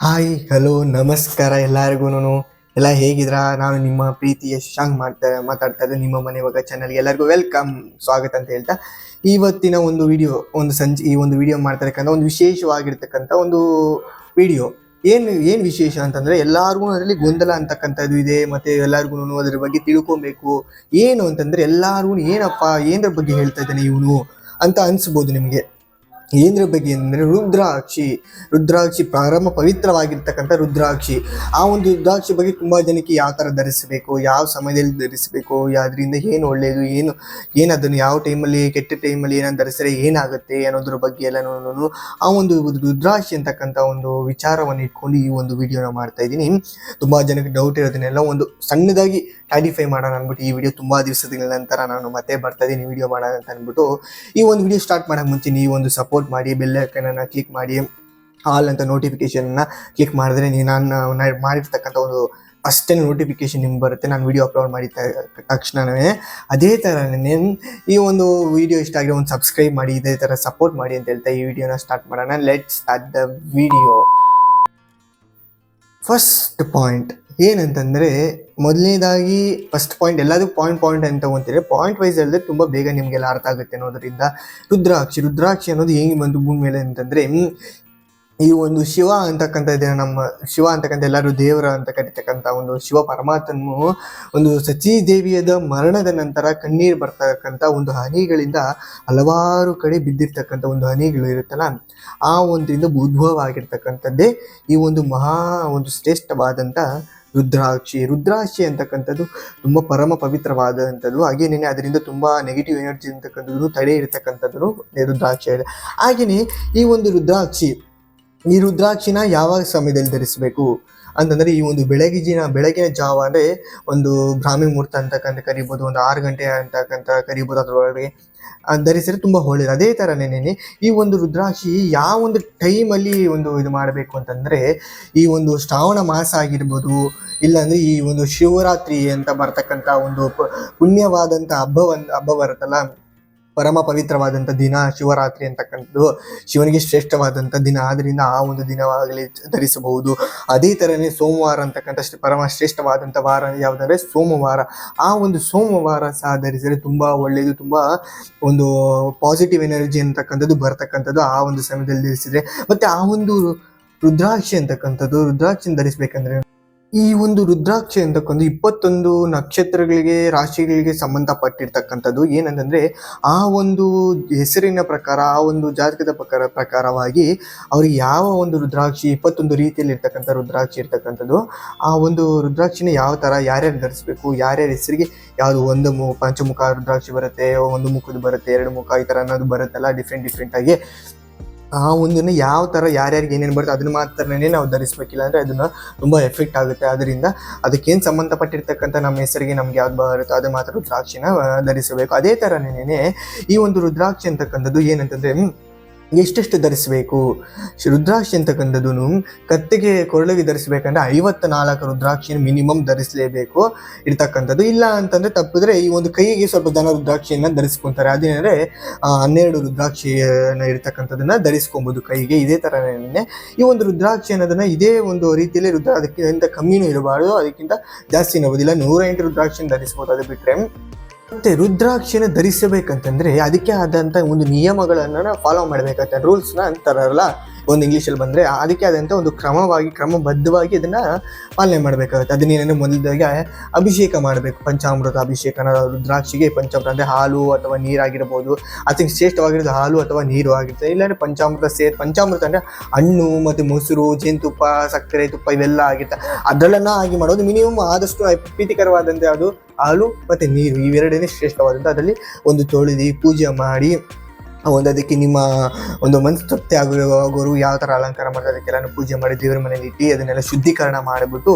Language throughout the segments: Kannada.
ಹಾಯ್ ಹಲೋ ನಮಸ್ಕಾರ ಎಲ್ಲರಿಗೂ ಎಲ್ಲ ಹೇಗಿದ್ರಾ? ನಾನು ನಿಮ್ಮ ಪ್ರೀತಿಯ ಶಶಾಂಕ್ ಮಾಡ್ತಾ ಮಾತಾಡ್ತಾ ಇದ್ದೆ ನಿಮ್ಮ ಮನೆ ಮಗ ಚಾನಲ್ಗೆ ಎಲ್ಲರಿಗೂ ವೆಲ್ಕಮ್ ಸ್ವಾಗತ ಅಂತ ಹೇಳ್ತಾ. ಇವತ್ತಿನ ಒಂದು ವಿಡಿಯೋ ಒಂದು ಸಂಜೆ, ಈ ಒಂದು ವಿಡಿಯೋ ಮಾಡ್ತಾರಕ್ಕಂಥ ಒಂದು ವಿಶೇಷವಾಗಿರ್ತಕ್ಕಂಥ ಒಂದು ವಿಡಿಯೋ ಏನು ಏನು ವಿಶೇಷ ಅಂತಂದ್ರೆ ಎಲ್ಲರಿಗೂ ಅದರಲ್ಲಿ ಗೊಂದಲ ಅಂತಕ್ಕಂಥದ್ದು ಇದೆ. ಮತ್ತೆ ಎಲ್ಲರಿಗೂ ಅದ್ರ ಬಗ್ಗೆ ತಿಳ್ಕೊಬೇಕು. ಏನು ಅಂತಂದ್ರೆ ಎಲ್ಲರಿಗೂ ಏನಪ್ಪ, ಏನರ ಬಗ್ಗೆ ಹೇಳ್ತಾ ಇದ್ದಾನೆ ಇವನು ಅಂತ ಅನಿಸ್ಬೋದು ನಿಮಗೆ. ಏನರ ಬಗ್ಗೆ ಅಂದರೆ ರುದ್ರಾಕ್ಷಿ ರುದ್ರಾಕ್ಷಿ ಪ್ರಾರಂಭ ಪವಿತ್ರವಾಗಿರ್ತಕ್ಕಂಥ ರುದ್ರಾಕ್ಷಿ. ಆ ಒಂದು ರುದ್ರಾಕ್ಷಿ ಬಗ್ಗೆ ತುಂಬ ಜನಕ್ಕೆ ಯಾವ ಥರ ಧರಿಸಬೇಕು, ಯಾವ ಸಮಯದಲ್ಲಿ ಧರಿಸಬೇಕು ಅದರಿಂದ ಏನು ಒಳ್ಳೆಯದು ಏನು ಏನು ಅದನ್ನು ಯಾವ ಟೈಮಲ್ಲಿ, ಕೆಟ್ಟ ಟೈಮಲ್ಲಿ ಏನನ್ನು ಧರಿಸಿದ್ರೆ ಏನಾಗುತ್ತೆ ಅನ್ನೋದ್ರ ಬಗ್ಗೆ ಎಲ್ಲನೂ ಆ ಒಂದು ರುದ್ರಾಕ್ಷಿ ಅಂತಕ್ಕಂಥ ಒಂದು ವಿಚಾರವನ್ನು ಇಟ್ಕೊಂಡು ಈ ಒಂದು ವಿಡಿಯೋನ ಮಾಡ್ತಾ ಇದ್ದೀನಿ. ತುಂಬ ಜನಕ್ಕೆ ಡೌಟ್ ಇರೋದನ್ನೆಲ್ಲ ಒಂದು ಸಣ್ಣದಾಗಿ ಕ್ಲಾರಿಫೈ ಮಾಡೋಣ ಅಂದ್ಬಿಟ್ಟು ಈ ವಿಡಿಯೋ ತುಂಬ ದಿವಸದ ನಂತರ ನಾನು ಮತ್ತೆ ಬರ್ತಾ ಇದ್ದೀನಿ ವಿಡಿಯೋ ಮಾಡೋಣ ಅಂತ ಅಂದ್ಬಿಟ್ಟು ಈ ಒಂದು ವಿಡಿಯೋ ಸ್ಟಾರ್ಟ್ ಮಾಡೋಕೆ ಮುಂಚೆ ನೀವು ಒಂದು ಸಪೋರ್ಟ್ ಮಾಡಿ ಬೆಲ್ ಐಕನನ್ನು ಕ್ಲಿಕ್ ಮಾಡಿ ಆಲ್ ಅಂತ ನೋಟಿಫಿಕೇಶನ್ನ ಕ್ಲಿಕ್ ಮಾಡಿದ್ರೆ ನೀವು ನಾನು ನಾನು ಮಾಡಿರ್ತಕ್ಕಂಥ ಒಂದು ಅಷ್ಟೇ ನೋಟಿಫಿಕೇಶನ್ ನಿಮ್ಗೆ ಬರುತ್ತೆ. ನಾನು ವಿಡಿಯೋ ಅಪ್ಲೋಡ್ ಮಾಡಿದ ತಕ್ಷಣವೇ ಅದೇ ಥರನೇ ಈ ಒಂದು ವಿಡಿಯೋ ಇಷ್ಟ ಆಗಿ ಒಂದು ಸಬ್ಸ್ಕ್ರೈಬ್ ಮಾಡಿ, ಇದೇ ಥರ ಸಪೋರ್ಟ್ ಮಾಡಿ ಅಂತ ಹೇಳ್ತಾ ಈ ವಿಡಿಯೋನ ಸ್ಟಾರ್ಟ್ ಮಾಡೋಣ. Let's start the video first point ಏನಂತಂದರೆ ಮೊದಲನೇದಾಗಿ ಫಸ್ಟ್ ಪಾಯಿಂಟ್ ಎಲ್ಲದಕ್ಕೂ ಪಾಯಿಂಟ್ ಪಾಯಿಂಟ್ ಅಂತ ತಗೊಂತೀರಿ. ಪಾಯಿಂಟ್ ವೈಸ್ ಹೇಳಿದ್ರೆ ತುಂಬ ಬೇಗ ನಿಮಗೆಲ್ಲ ಅರ್ಥ ಆಗುತ್ತೆ ಅನ್ನೋದರಿಂದ ರುದ್ರಾಕ್ಷಿ ರುದ್ರಾಕ್ಷಿ ಅನ್ನೋದು ಹೆಂಗೆ ಬಂದು ಭೂಮಿ ಮೇಲೆ ಅಂತಂದರೆ ಈ ಒಂದು ಶಿವ ಅಂತಕ್ಕಂಥ ಇದೆ, ನಮ್ಮ ಶಿವ ಅಂತಕ್ಕಂಥ ಎಲ್ಲರೂ ದೇವರ ಅಂತ ಕರಿತಕ್ಕಂಥ ಒಂದು ಶಿವ ಪರಮಾತ್ಮನು ಒಂದು ಸಚಿ ದೇವಿಯದ ಮರಣದ ನಂತರ ಕಣ್ಣೀರು ಬರ್ತಕ್ಕಂಥ ಒಂದು ಹನಿಗಳಿಂದ ಹಲವಾರು ಕಡೆ ಬಿದ್ದಿರ್ತಕ್ಕಂಥ ಒಂದು ಹನಿಗಳು ಇರುತ್ತಲ್ಲ, ಆ ಒಂದರಿಂದ ಉದ್ಭವ ಆಗಿರ್ತಕ್ಕಂಥದ್ದೇ ಈ ಒಂದು ಮಹಾ, ಒಂದು ಶ್ರೇಷ್ಠವಾದಂಥ ರುದ್ರಾಕ್ಷಿ. ರುದ್ರಾಕ್ಷಿ ಅಂತಕ್ಕಂಥದ್ದು ತುಂಬ ಪರಮ ಪವಿತ್ರವಾದಂಥದ್ದು. ಹಾಗೇನೇ ಅದರಿಂದ ತುಂಬ ನೆಗೆಟಿವ್ ಎನರ್ಜಿ ಅಂತಕ್ಕಂಥದ್ದು ತಡೆ ಇರತಕ್ಕಂಥದ್ದು ರುದ್ರಾಕ್ಷಿ ಇದೆ ಹಾಗೆಯೇ ಈ ಒಂದು ರುದ್ರಾಕ್ಷಿ, ಈ ರುದ್ರಾಕ್ಷಿನ ಯಾವ ಸಮಯದಲ್ಲಿ ಧರಿಸಬೇಕು? ಅಂತಂದರೆ ಈ ಒಂದು ಬೆಳಗಿನ ಬೆಳಗಿನ ಜಾವ ಅಂದರೆ ಒಂದು ಬ್ರಾಹ್ಮಿ ಮುಹೂರ್ತ ಅಂತಕ್ಕಂಥ ಕರಿಬೋದು, ಒಂದು ಆರು ಗಂಟೆ ಅಂತಕ್ಕಂಥ ಕರಿಬೋದು ಅದರೊಳಗೆ. ಅದ್ ಧರಿಸಿದ್ರೆ ತುಂಬ ಒಳ್ಳೆಯದು ಅದೇ ಥರನೇನೆ ಈ ಒಂದು ರುದ್ರಾಕ್ಷಿ ಯಾವ ಒಂದು ಟೈಮಲ್ಲಿ ಒಂದು ಇದು ಮಾಡಬೇಕು ಅಂತಂದರೆ, ಈ ಒಂದು ಶ್ರಾವಣ ಮಾಸ ಆಗಿರ್ಬೋದು, ಇಲ್ಲಾಂದರೆ ಈ ಒಂದು ಶಿವರಾತ್ರಿ ಅಂತ ಬರ್ತಕ್ಕಂಥ ಒಂದು ಪುಣ್ಯವಾದಂಥ ಹಬ್ಬವನ್ನು ಹಬ್ಬ ಬರುತ್ತಲ್ಲ ಪರಮ ಪವಿತ್ರವಾದಂಥ ದಿನ ಶಿವರಾತ್ರಿ ಅಂತಕ್ಕಂಥದ್ದು ಶಿವನಿಗೆ ಶ್ರೇಷ್ಠವಾದಂಥ ದಿನ. ಆದ್ದರಿಂದ ಆ ಒಂದು ದಿನವಾಗಲಿ ಧರಿಸಬಹುದು. ಅದೇ ಥರನೇ ಸೋಮವಾರ ಅಂತಕ್ಕಂಥ ಪರಮ ಶ್ರೇಷ್ಠವಾದಂಥ ವಾರ ಯಾವುದಂದ್ರೆ ಸೋಮವಾರ. ಆ ಒಂದು ಸೋಮವಾರ ಸಹ ಧರಿಸಿದರೆ ತುಂಬ ಒಳ್ಳೆಯದು, ತುಂಬ ಒಂದು ಪಾಸಿಟಿವ್ ಎನರ್ಜಿ ಅಂತಕ್ಕಂಥದ್ದು ಬರ್ತಕ್ಕಂಥದ್ದು ಆ ಒಂದು ಸಮಯದಲ್ಲಿ ಧರಿಸಿದರೆ. ಮತ್ತೆ ಆ ಒಂದು ರುದ್ರಾಕ್ಷಿ ಅಂತಕ್ಕಂಥದ್ದು, ರುದ್ರಾಕ್ಷಿನ ಧರಿಸ್ಬೇಕಂದ್ರೆ ಈ ಒಂದು ರುದ್ರಾಕ್ಷಿ ಅಂತಕ್ಕಂಥ ಇಪ್ಪತ್ತೊಂದು ನಕ್ಷತ್ರಗಳಿಗೆ, ರಾಶಿಗಳಿಗೆ ಸಂಬಂಧಪಟ್ಟಿರ್ತಕ್ಕಂಥದ್ದು ಏನಂತಂದ್ರೆ, ಆ ಒಂದು ಹೆಸರಿನ ಪ್ರಕಾರ, ಆ ಒಂದು ಜಾತಕದ ಪ್ರಕಾರ, ಪ್ರಕಾರವಾಗಿ ಅವ್ರಿಗೆ ಯಾವ ಒಂದು ರುದ್ರಾಕ್ಷಿ, ಇಪ್ಪತ್ತೊಂದು ರೀತಿಯಲ್ಲಿ ಇರ್ತಕ್ಕಂಥ ರುದ್ರಾಕ್ಷಿ ಇರ್ತಕ್ಕಂಥದ್ದು, ಆ ಒಂದು ರುದ್ರಾಕ್ಷಿನ ಯಾವ ಥರ ಯಾರ್ಯಾರು ಧರಿಸ್ಬೇಕು, ಯಾರ್ಯಾರ ಹೆಸರಿಗೆ ಯಾವುದು ಒಂದು ಮು, ಪಂಚಮುಖ ರುದ್ರಾಕ್ಷಿ ಬರುತ್ತೆ, ಒಂದು ಮುಖದ ಬರುತ್ತೆ, ಎರಡು ಮುಖ ಈ ಥರ ಅನ್ನೋದು ಬರುತ್ತಲ್ಲ ಡಿಫ್ರೆಂಟ್ ಡಿಫ್ರೆಂಟ್ ಆಗಿ ಆ ಒಂದನ್ನ ಯಾವ ಥರ ಯಾರ್ಯಾರಿಗೆ ಏನೇನು ಬರುತ್ತೆ ಅದನ್ನ ಮಾತ್ರನೇ ನಾವು ಧರಿಸ್ಬೇಕಿಲ್ಲ ಅಂದರೆ ಅದನ್ನ ತುಂಬ ಎಫೆಕ್ಟ್ ಆಗುತ್ತೆ. ಅದರಿಂದ ಅದಕ್ಕೇನು ಸಂಬಂಧಪಟ್ಟಿರ್ತಕ್ಕಂಥ ನಮ್ಮ ಹೆಸರಿಗೆ ನಮ್ಗೆ ಯಾವ್ದು ಬರುತ್ತೋ ಅದು ಮಾತ್ರ ರುದ್ರಾಕ್ಷಿನ ಧರಿಸಬೇಕು. ಅದೇ ಥರನೇ ಈ ಒಂದು ರುದ್ರಾಕ್ಷಿ ಅಂತಕ್ಕಂಥದ್ದು ಏನಂತಂದರೆ ಎಷ್ಟೆಷ್ಟು ಧರಿಸಬೇಕು? ರುದ್ರಾಕ್ಷಿ ಅಂತಕ್ಕಂಥದ್ದು ಕತ್ತಿಗೆ ಕೊರಳಿಗೆ ಧರಿಸಬೇಕಂದ್ರೆ ಐವತ್ತು ನಾಲ್ಕು ರುದ್ರಾಕ್ಷಿಯನ್ನು ಮಿನಿಮಮ್ ಧರಿಸಲೇಬೇಕು. ಇರ್ತಕ್ಕಂಥದ್ದು ಇಲ್ಲ ಅಂತಂದ್ರೆ ತಪ್ಪಿದ್ರೆ ಈ ಒಂದು ಕೈಗೆ ಸ್ವಲ್ಪ ಜನ ರುದ್ರಾಕ್ಷಿಯನ್ನು ಧರಿಸ್ಕೊತಾರೆ. ಅದೇನಂದ್ರೆ ಹನ್ನೆರಡು ರುದ್ರಾಕ್ಷಿಯನ್ನು ಇರ್ತಕ್ಕಂಥದ್ದನ್ನು ಧರಿಸ್ಕೊಬೋದು ಕೈಗೆ. ಇದೇ ಥರನೇ ಈ ಒಂದು ರುದ್ರಾಕ್ಷಿ ಅನ್ನೋದನ್ನು ಇದೇ ಒಂದು ರೀತಿಯಲ್ಲಿ ರುದ್ರ, ಅದಕ್ಕಿಂತ ಕಮ್ಮಿನೂ ಇರಬಾರ್ದು. ಅದಕ್ಕಿಂತ ಜಾಸ್ತಿ ಇರಬಹುದಿಲ್ಲ ನೂರ ಎಂಟು ರುದ್ರಾಕ್ಷಿಯನ್ನು ಧರಿಸ್ಬೋದು. ಅದು ಬಿಟ್ರೆ ಮತ್ತೆ ರುದ್ರಾಕ್ಷಿನ ಧರಿಸಬೇಕಂತಂದ್ರೆ ಅದಕ್ಕೆ ಆದಂಥ ಒಂದು ನಿಯಮಗಳನ್ನ ಫಾಲೋ ಮಾಡಬೇಕಂತ ರೂಲ್ಸ್ನ ಅಂತಾರಲ್ಲ, ಒಂದು ಇಂಗ್ಲೀಷಲ್ಲಿ ಬಂದರೆ, ಅದಕ್ಕೆ ಆದಂಥ ಒಂದು ಕ್ರಮವಾಗಿ, ಕ್ರಮಬದ್ಧವಾಗಿ ಅದನ್ನ ಪಾಲನೆ ಮಾಡಬೇಕಾಗುತ್ತೆ. ಅದನ್ನೇನೇನು ಮೊದಲಾಗಿ ಅಭಿಷೇಕ ಮಾಡಬೇಕು. ಪಂಚಾಮೃತ ಅಭಿಷೇಕನ ರುದ್ರಾಕ್ಷಿಗೆ ಪಂಚಾಮೃತ ಅಂದರೆ ಹಾಲು ಅಥವಾ ನೀರಾಗಿರ್ಬೋದು. ಅದಕ್ಕೆ ಶ್ರೇಷ್ಠವಾಗಿರೋದು ಹಾಲು ಅಥವಾ ನೀರು ಆಗಿರ್ತದೆ ಇಲ್ಲಾಂದ್ರೆ ಪಂಚಾಮೃತ ಸೇ ಪಂಚಾಮೃತ ಅಂದ್ರೆ ಹಣ್ಣು ಮತ್ತು ಮೊಸರು, ಜೇನುತುಪ್ಪ, ಸಕ್ಕರೆ ತುಪ್ಪ ಇವೆಲ್ಲ ಆಗಿರ್ತದೆ ಅದರನ್ನ ಆಗಿ ಮಾಡೋದು ಮಿನಿಮಮ್ ಆದಷ್ಟು ಪ್ರೀತಿಕರವಾದಂತೆ ಅದು ಹಾಲು ಮತ್ತು ನೀರು ಇವೆರಡನೇ ಶ್ರೇಷ್ಠವಾದಂಥ ಅದರಲ್ಲಿ ಒಂದು ತೊಳೆದು ಪೂಜೆ ಮಾಡಿ ಒಂದು ಅದಕ್ಕೆ ನಿಮ್ಮ ಒಂದು ಮನಸ್ಸು ತೃಪ್ತಿ ಆಗೋರು ಯಾವ ಥರ ಅಲಂಕಾರ ಮಾಡ್ತಾರೆ, ಅದಕ್ಕೆಲ್ಲ ಪೂಜೆ ಮಾಡಿ ದೇವರ ಮನೇಲಿ ಇಟ್ಟು ಅದನ್ನೆಲ್ಲ ಶುದ್ಧೀಕರಣ ಮಾಡಿಬಿಟ್ಟು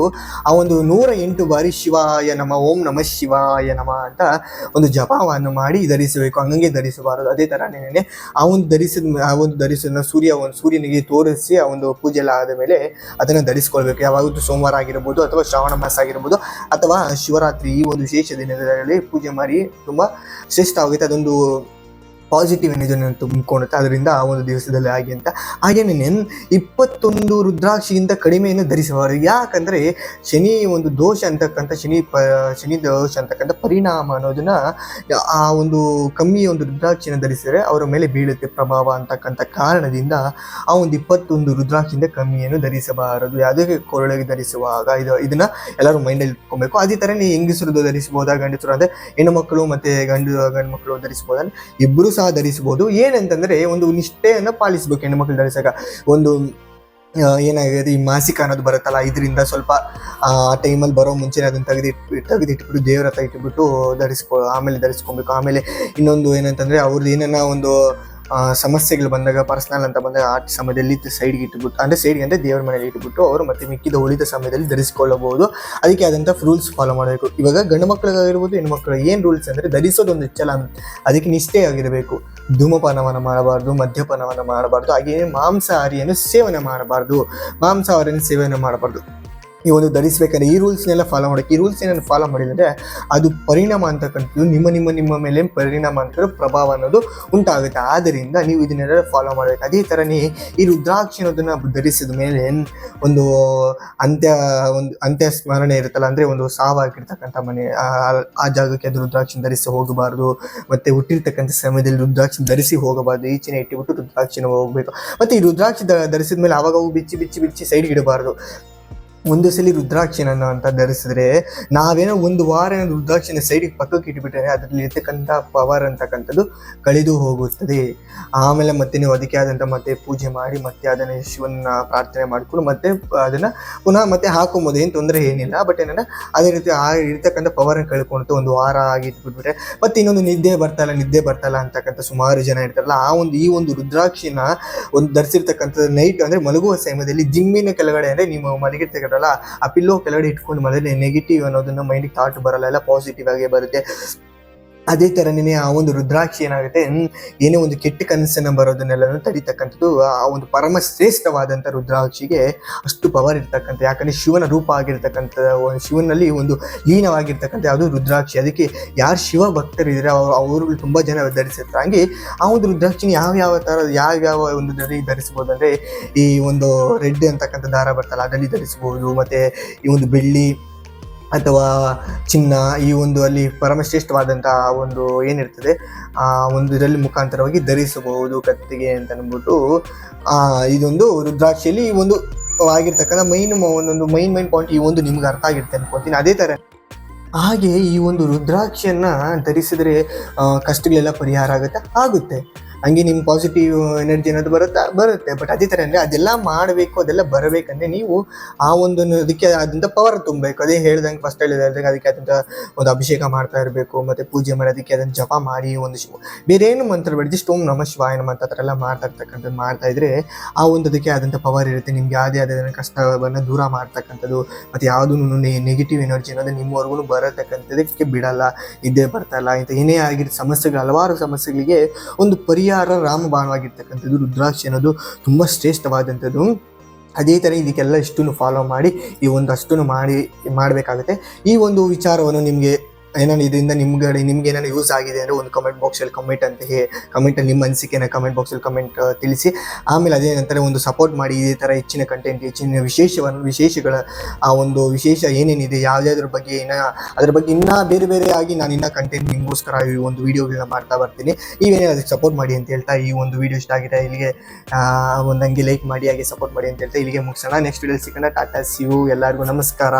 ಆ ಒಂದು ನೂರ ಎಂಟು ಬಾರಿ ಶಿವಾಯ ನಮ, ಓಂ ನಮ ಶಿವಾಯ ನಮ ಅಂತ ಒಂದು ಜಪವನ್ನು ಮಾಡಿ ಧರಿಸಬೇಕು. ಹಂಗಂಗೆ ಧರಿಸಬಾರದು. ಅದೇ ಥರನೇ ಆ ಒಂದು ಧರಿಸಿದ ಆ ಒಂದು ಧರಿಸಿದ ಸೂರ್ಯ, ಒಂದು ಸೂರ್ಯನಿಗೆ ತೋರಿಸಿ ಆ ಒಂದು ಪೂಜೆ ಎಲ್ಲ ಆದ ಮೇಲೆ ಅದನ್ನು ಧರಿಸ್ಕೊಳ್ಬೇಕು. ಯಾವಾಗಲೂ ಸೋಮವಾರ ಆಗಿರ್ಬೋದು ಅಥವಾ ಶ್ರಾವಣ ಮಾಸ ಆಗಿರ್ಬೋದು ಅಥವಾ ಶಿವರಾತ್ರಿ ಈ ಒಂದು ವಿಶೇಷ ದಿನದಲ್ಲಿ ಪೂಜೆ ಮಾಡಿ ತುಂಬ ಶ್ರೇಷ್ಠವಾಗುತ್ತೆ ಅದೊಂದು ಪಾಸಿಟಿವ್ ಎನರ್ಜಿಯನ್ನು ತುಂಬಿಕೊಳ್ಳುತ್ತೆ. ಅದರಿಂದ ಆ ಒಂದು ದಿವಸದಲ್ಲಿ ಆಗಿ ಅಂತ. ನೆನ್ ಇಪ್ಪತ್ತೊಂದು ರುದ್ರಾಕ್ಷಿಗಿಂತ ಕಡಿಮೆಯನ್ನು ಧರಿಸಬಾರದು ಯಾಕಂದರೆ ಶನಿ ಒಂದು ದೋಷ ಅಂತಕ್ಕಂಥ, ಶನಿ ಪ, ಶನಿ ದೋಷ ಅಂತಕ್ಕಂಥ ಪರಿಣಾಮ ಅನ್ನೋದನ್ನ ಆ ಒಂದು ಕಮ್ಮಿ ಒಂದು ರುದ್ರಾಕ್ಷಿನ ಧರಿಸಿದರೆ ಅವರ ಮೇಲೆ ಬೀಳುತ್ತೆ ಪ್ರಭಾವ ಅಂತಕ್ಕಂಥ ಕಾರಣದಿಂದ ಆ ಒಂದು ಇಪ್ಪತ್ತೊಂದು ರುದ್ರಾಕ್ಷಿಯಿಂದ ಕಮ್ಮಿಯನ್ನು ಧರಿಸಬಾರದು. ಯಾವುದೇ ಕೊರಳಿಗೆ ಧರಿಸುವಾಗ ಇದು, ಇದನ್ನ ಎಲ್ಲರೂ ಮೈಂಡಲ್ಲಿ ಇಟ್ಕೊಬೇಕು. ಅದೇ ಥರ ನೀವು ಹೆಂಗಸರು ಧರಿಸಬಹುದಾ, ಗಂಡಸರು? ಅಂದರೆ ಹೆಣ್ಣು ಮಕ್ಕಳು ಮತ್ತೆ ಗಂಡು ಗಂಡು ಮಕ್ಕಳು ಧರಿಸಬಹುದಾ? ಇಬ್ಬರು ಸಹ ಧರಿಸಬಹುದು. ಏನಂತಂದ್ರೆ ಒಂದು ನಿಷ್ಠೆಯನ್ನು ಪಾಲಿಸಬೇಕು ಹೆಣ್ಣು ಮಕ್ಕಳು ಧರಿಸಾಗ. ಒಂದು ಏನಾಗಿದೆ, ಈ ಮಾಸಿಕ ಅನ್ನೋದು ಬರುತ್ತಲ್ಲ, ಇದರಿಂದ ಸ್ವಲ್ಪ, ಆ ಟೈಮಲ್ಲಿ ಬರೋ ಮುಂಚೆ ಅದನ್ನು ತೆಗೆದಿಟ್ಟು ತೆಗೆದಿಟ್ಬಿಟ್ಟು ದೇವ್ರ ಹತ್ರ ಇಟ್ಬಿಟ್ಟು ಧರಿಸ್ಕೊ, ಆಮೇಲೆ ಧರಿಸ್ಕೊಬೇಕು. ಆಮೇಲೆ ಇನ್ನೊಂದು ಏನಂತಂದ್ರೆ ಅವ್ರದ್ದು ಏನನ್ನ ಒಂದು ಸಮಸ್ಯೆಗಳು ಬಂದಾಗ ಪರ್ಸನಲ್ ಅಂತ ಬಂದಾಗ, ಆ ಸಮಯದಲ್ಲಿ ಸೈಡ್ಗೆ ಇಟ್ಬಿಟ್ಟು, ಅಂದರೆ ಸೈಡ್ಗೆ ಅಂದರೆ ದೇವರ ಮನೆಯಲ್ಲಿ ಇಟ್ಬಿಟ್ಟು ಅವರು ಮತ್ತೆ ಮಿಕ್ಕಿದ ಉಳಿದ ಸಮಯದಲ್ಲಿ ಧರಿಸಿಕೊಳ್ಳಬಹುದು. ಅದಕ್ಕೆ ಆದಂಥ ರೂಲ್ಸ್ ಫಾಲೋ ಮಾಡಬೇಕು. ಇವಾಗ ಗಂಡು ಮಕ್ಕಳಿಗಾಗಿರ್ಬೋದು ಹೆಣ್ಣು ಮಕ್ಕಳು ಏನು ರೂಲ್ಸ್ ಅಂದರೆ ಧರಿಸೋದೊಂದು ಹೆಚ್ಚಲ್ಲ ಅದಕ್ಕೆ ನಿಷ್ಠೆ ಆಗಿರಬೇಕು. ಧೂಮಪಾನವನ್ನು ಮಾಡಬಾರ್ದು, ಮದ್ಯಪಾನವನ್ನು ಮಾಡಬಾರ್ದು, ಹಾಗೆಯೇ ಮಾಂಸಾಹಾರಿಯನ್ನು ಸೇವನೆ ಮಾಡಬಾರ್ದು. ಮಾಂಸಾಹಾರಿಯನ್ನು ಸೇವನೆ ಮಾಡಬಾರ್ದು. ಈ ಒಂದು ಧರಿಸ್ಬೇಕಾದ್ರೆ ಈ ರೂಲ್ಸ್ನೆಲ್ಲ ಫಾಲೋ ಮಾಡೋಕ್ಕೆ, ಈ ರೂಲ್ಸ್ ಏನಾದ್ರು ಫಾಲೋ ಮಾಡಿದರೆ ಅದು ಪರಿಣಾಮ ಅಂತಕ್ಕಂಥದ್ದು ನಿಮ್ಮ ನಿಮ್ಮ ನಿಮ್ಮ ಮೇಲೆ ಪರಿಣಾಮ ಅಂತ ಪ್ರಭಾವ ಅನ್ನೋದು ಉಂಟಾಗುತ್ತೆ. ಆದ್ದರಿಂದ ನೀವು ಇದನ್ನೆಲ್ಲ ಫಾಲೋ ಮಾಡಬೇಕು. ಅದೇ ಥರನೇ ಈ ರುದ್ರಾಕ್ಷಿ ಅನ್ನೋದನ್ನು ಧರಿಸಿದ ಮೇಲೆ ಒಂದು ಅಂತ್ಯ ಒಂದು ಅಂತ್ಯ ಸ್ಮರಣೆ ಇರುತ್ತಲ್ಲ, ಅಂದರೆ ಒಂದು ಸಾವಾಗಿರ್ತಕ್ಕಂಥ ಮನೆ, ಆ- ಜಾಗಕ್ಕೆ ಅದು ರುದ್ರಾಕ್ಷಿ ಧರಿಸಿ ಹೋಗಬಾರ್ದು. ಮತ್ತು ಹುಟ್ಟಿರ್ತಕ್ಕಂಥ ಸಮಯದಲ್ಲಿ ರುದ್ರಾಕ್ಷಿ ಧರಿಸಿ ಹೋಗಬಾರ್ದು. ಈಚಿನ ಇಟ್ಟುಬಿಟ್ಟು ರುದ್ರಾಕ್ಷಿನ ಹೋಗಬೇಕು. ಮತ್ತು ಈ ರುದ್ರಾಕ್ಷಿ ಧರಿಸಿದ ಮೇಲೆ ಅವು ಬಿಚ್ಚಿ ಬಿಚ್ಚಿ ಬಿಚ್ಚಿ ಸೈಡ್ಗೆ ಇಡಬಾರ್ದು. ಒಂದು ಸಲ ರುದ್ರಾಕ್ಷಿನ ಅಂತ ಧರಿಸಿದ್ರೆ ನಾವೇನೋ ಒಂದು ವಾರ ರುದ್ರಾಕ್ಷಿನ ಸೈಡಿಗೆ ಪಕ್ಕಕ್ಕೆ ಇಟ್ಬಿಟ್ರೆ ಅದರಲ್ಲಿ ಇರ್ತಕ್ಕಂಥ ಪವರ್ ಅಂತಕ್ಕಂಥದ್ದು ಕಳೆದು ಹೋಗುತ್ತದೆ. ಆಮೇಲೆ ಮತ್ತೆ ನೀವು ಅದಕ್ಕೆ ಆದಂಥ ಮತ್ತೆ ಪೂಜೆ ಮಾಡಿ ಮತ್ತೆ ಅದನ್ನು ಶಿವನ ಪ್ರಾರ್ಥನೆ ಮಾಡಿಕೊಂಡು ಮತ್ತೆ ಅದನ್ನು ಪುನಃ ಮತ್ತೆ ಹಾಕೊಂಬೋದು ಏನು ತೊಂದರೆ ಏನಿಲ್ಲ. ಬಟ್ ಏನಂದ್ರೆ ಅದೇ ರೀತಿ ಆ ಇರ್ತಕ್ಕಂಥ ಪವರ್ ಕಳ್ಕೊಂಡು ಒಂದು ವಾರ ಆಗಿ ಮತ್ತೆ ಇನ್ನೊಂದು ನಿದ್ದೆ ಬರ್ತಲ್ಲ ನಿದ್ದೆ ಬರ್ತಲ್ಲ ಅಂತಕ್ಕಂಥ ಸುಮಾರು ಜನ ಇರ್ತಾರಲ್ಲ, ಆ ಒಂದು ಈ ಒಂದು ರುದ್ರಾಕ್ಷಿನ ಒಂದು ಧರಿಸಿರ್ತಕ್ಕಂಥದ್ದು ನೈಟ್ ಅಂದ್ರೆ ಮಲಗುವ ಸಮಯದಲ್ಲಿ ಜಿಮ್ಮಿನ ಕೆಳಗಡೆ ಅಂದ್ರೆ ನೀವು ಆ ಪಿಲ್ಲೋ ಕೆಳಗಡೆ ಇಟ್ಕೊಂಡು ಮಾಡಿದ್ರೆ ನೆಗೆಟಿವ್ ಅನ್ನೋದನ್ನ ಮೈಂಡಿಗೆ ಥಾಟ್ ಬರಲ್ಲ ಎಲ್ಲ ಪಾಸಿಟಿವ್ ಆಗಿ ಬರುತ್ತೆ. ಅದೇ ಥರನೇ ಆ ಒಂದು ರುದ್ರಾಕ್ಷಿ ಏನಾಗುತ್ತೆ ಏನೇ ಒಂದು ಕೆಟ್ಟ ಕನಸನ್ನು ಬರೋದನ್ನೆಲ್ಲ ತಡಿತಕ್ಕಂಥದ್ದು, ಆ ಒಂದು ಪರಮ ಶ್ರೇಷ್ಠವಾದಂಥ ರುದ್ರಾಕ್ಷಿಗೆ ಅಷ್ಟು ಪವರ್ ಇರ್ತಕ್ಕಂಥ, ಯಾಕಂದರೆ ಶಿವನ ರೂಪ ಆಗಿರ್ತಕ್ಕಂಥ ಶಿವನಲ್ಲಿ ಒಂದು ಲೀನವಾಗಿರ್ತಕ್ಕಂಥ ಯಾವುದು ರುದ್ರಾಕ್ಷಿ. ಅದಕ್ಕೆ ಯಾರು ಶಿವ ಭಕ್ತರಿದ್ರೆ ಅವರು ತುಂಬ ಜನ ಧರಿಸಿರ್ತಾರೆ. ಹಂಗೆ ಆ ಒಂದು ರುದ್ರಾಕ್ಷಿನ ಯಾವ ಯಾವ ಥರ ಯಾವ್ಯಾವ ಯಾವ ಒಂದು ಧರಿ ಧರಿಸ್ಬೋದು ಅಂದರೆ, ಈ ಒಂದು ರೆಡ್ ಅಂತಕ್ಕಂಥ ದಾರ ಬರ್ತಲ್ಲ, ಅದರಲ್ಲಿ ಧರಿಸ್ಬೋದು, ಮತ್ತು ಈ ಒಂದು ಬೆಳ್ಳಿ ಅಥವಾ ಚಿನ್ನ ಈ ಒಂದು ಅಲ್ಲಿ ಪರಮಶ್ರೇಷ್ಠವಾದಂತಹ ಒಂದು ಏನಿರ್ತದೆ, ಆ ಒಂದು ಇದರಲ್ಲಿ ಮುಖಾಂತರವಾಗಿ ಧರಿಸಬಹುದು ಕತ್ತಿಗೆ ಅಂತ ಅಂದ್ಬಿಟ್ಟು ಇದೊಂದು ರುದ್ರಾಕ್ಷಿಯಲ್ಲಿ ಈ ಒಂದು ಆಗಿರ್ತಕ್ಕಂಥ ಮೈನ್ ಒಂದೊಂದು ಮೈನ್ ಮೈನ್ ಪಾಯಿಂಟ್ ಈ ಒಂದು ನಿಮ್ಗೆ ಅರ್ಥ ಆಗಿರುತ್ತೆ ಅನ್ಕೊತೀನಿ. ಅದೇ ಥರ ಹಾಗೆ ಈ ಒಂದು ರುದ್ರಾಕ್ಷಿಯನ್ನು ಧರಿಸಿದ್ರೆ ಕಷ್ಟಗಳೆಲ್ಲ ಪರಿಹಾರ ಆಗುತ್ತೆ? ಆಗುತ್ತೆ. ಹಂಗೆ ನಿಮ್ಮ ಪಾಸಿಟಿವ್ ಎನರ್ಜಿ ಅನ್ನೋದು ಬರುತ್ತಾ? ಬರುತ್ತೆ. ಬಟ್ ಅದೇ ಥರ ಅಂದರೆ ಅದೆಲ್ಲ ಮಾಡಬೇಕು, ಅದೆಲ್ಲ ಬರಬೇಕಂದ್ರೆ ನೀವು ಆ ಒಂದು ಅದಕ್ಕೆ ಆದಂಥ ಪವರ್ ತುಂಬಬೇಕು. ಅದೇ ಹೇಳ್ದಂಗೆ ಫಸ್ಟ್ ಹೇಳಿದ್ರೆ ಅದಕ್ಕೆ ಆದಂಥ ಒಂದು ಅಭಿಷೇಕ ಮಾಡ್ತಾ ಇರಬೇಕು, ಮತ್ತು ಪೂಜೆ ಮಾಡಿ ಅದಕ್ಕೆ ಅದನ್ನು ಜಪ ಮಾಡಿ ಒಂದು ಬೇರೆ ಏನು ಮಂತ್ರ ಬೇಡ ಸ್ಟೋಮ್ ನಮ ಶಿವಾಯ ಮಂತ್ರ ಆ ಥರ ಎಲ್ಲ ಮಾಡ್ತಾ ಇರ್ತಕ್ಕಂಥದ್ದು, ಮಾಡ್ತಾ ಇದ್ರೆ ಆ ಒಂದು ಅದಕ್ಕೆ ಆದಂಥ ಪವರ್ ಇರುತ್ತೆ. ನಿಮ್ಗೆ ಯಾವುದೇ ಆದ ಕಷ್ಟವನ್ನು ದೂರ ಮಾಡ್ತಕ್ಕಂಥದ್ದು, ಮತ್ತು ಯಾವುದೂ ನೆಗೆಟಿವ್ ಎನರ್ಜಿ ಅನ್ನೋದು ನಿಮ್ಮವರೆಗೂ ಬರತಕ್ಕಂಥದ್ದಕ್ಕೆ ಬಿಡಲ್ಲ ಇದ್ದೇ ಬರ್ತಲ್ಲ ಇಂಥ ಏನೇ ಆಗಿರೋ ಸಮಸ್ಯೆಗಳು, ಹಲವಾರು ಸಮಸ್ಯೆಗಳಿಗೆ ಒಂದು ಪರಿಹಾರ ರಾಮಬಾಣವಾಗಿರ್ತಕ್ಕಂಥದ್ದು ರುದ್ರಾಕ್ಷಿ ಅನ್ನೋದು ತುಂಬ ಶ್ರೇಷ್ಠವಾದಂಥದ್ದು. ಅದೇ ಥರ ಇದಕ್ಕೆಲ್ಲ ಇಷ್ಟನ್ನು ಫಾಲೋ ಮಾಡಿ, ಈ ಒಂದು ಅಷ್ಟನ್ನು ಮಾಡಿ, ಮಾಡಬೇಕಾಗುತ್ತೆ. ಈ ಒಂದು ವಿಚಾರವನ್ನು ನಿಮಗೆ ಏನಾದ್ರು ಇದರಿಂದ ನಿಮ್ಗಡೆ ನಿಮ್ಗೆ ಏನಾದ್ರು ಯೂಸ್ ಆಗಿದೆ ಅಂದರೆ ಒಂದು ಕಮೆಂಟ್ ಬಾಕ್ಸಲ್ಲಿ ಕಮೆಂಟ್ ಅಂತ ಹೇ ಕಮೆಂಟಲ್ಲಿ ನಿಮ್ಮ ಅನಿಸಿಕೆನ ಕಮೆಂಟ್ ಬಾಕ್ಸಲ್ಲಿ ಕಮೆಂಟ್ ತಿಳಿಸಿ. ಆಮೇಲೆ ಅದೇ ನಂತರ ಒಂದು ಸಪೋರ್ಟ್ ಮಾಡಿ ಇದೇ ಥರ ಹೆಚ್ಚಿನ ಕಂಟೆಂಟ್ ಹೆಚ್ಚಿನ ವಿಶೇಷವನ್ನು ವಿಶೇಷಗಳ, ಆ, ಒಂದು ವಿಶೇಷ ಏನೇನಿದೆ ಯಾವುದಾದ್ರ ಬಗ್ಗೆ ಏನ ಅದ್ರ ಬಗ್ಗೆ ಇನ್ನೂ ಬೇರೆ ಬೇರೆ ಆಗಿ ನಾನು ಇನ್ನೂ ಕಂಟೆಂಟ್ ನಿಮಗೋಸ್ಕರ ಈ ಒಂದು ವಿಡಿಯೋಗಳನ್ನ ಮಾಡ್ತಾ ಬರ್ತೀನಿ. ನೀವೇನೇ ಅದಕ್ಕೆ ಸಪೋರ್ಟ್ ಮಾಡಿ ಅಂತ ಹೇಳ್ತಾ ಈ ಒಂದು ವಿಡಿಯೋ ಇಷ್ಟ ಆಗಿದೆ ಇಲ್ಲಿಗೆ ಒಂದು ಹಂಗೆ ಲೈಕ್ ಮಾಡಿ, ಹಾಗೆ ಸಪೋರ್ಟ್ ಮಾಡಿ ಅಂತ ಹೇಳ್ತಾ ಇಲ್ಲಿಗೆ ಮುಗಿಸೋಣ. ನೆಕ್ಸ್ಟ್ ವಿಡಿಯೋ ಸಿಗೋಣ. ಟಾಟಾ ಸಿವು ಎಲ್ಲರಿಗೂ ನಮಸ್ಕಾರ.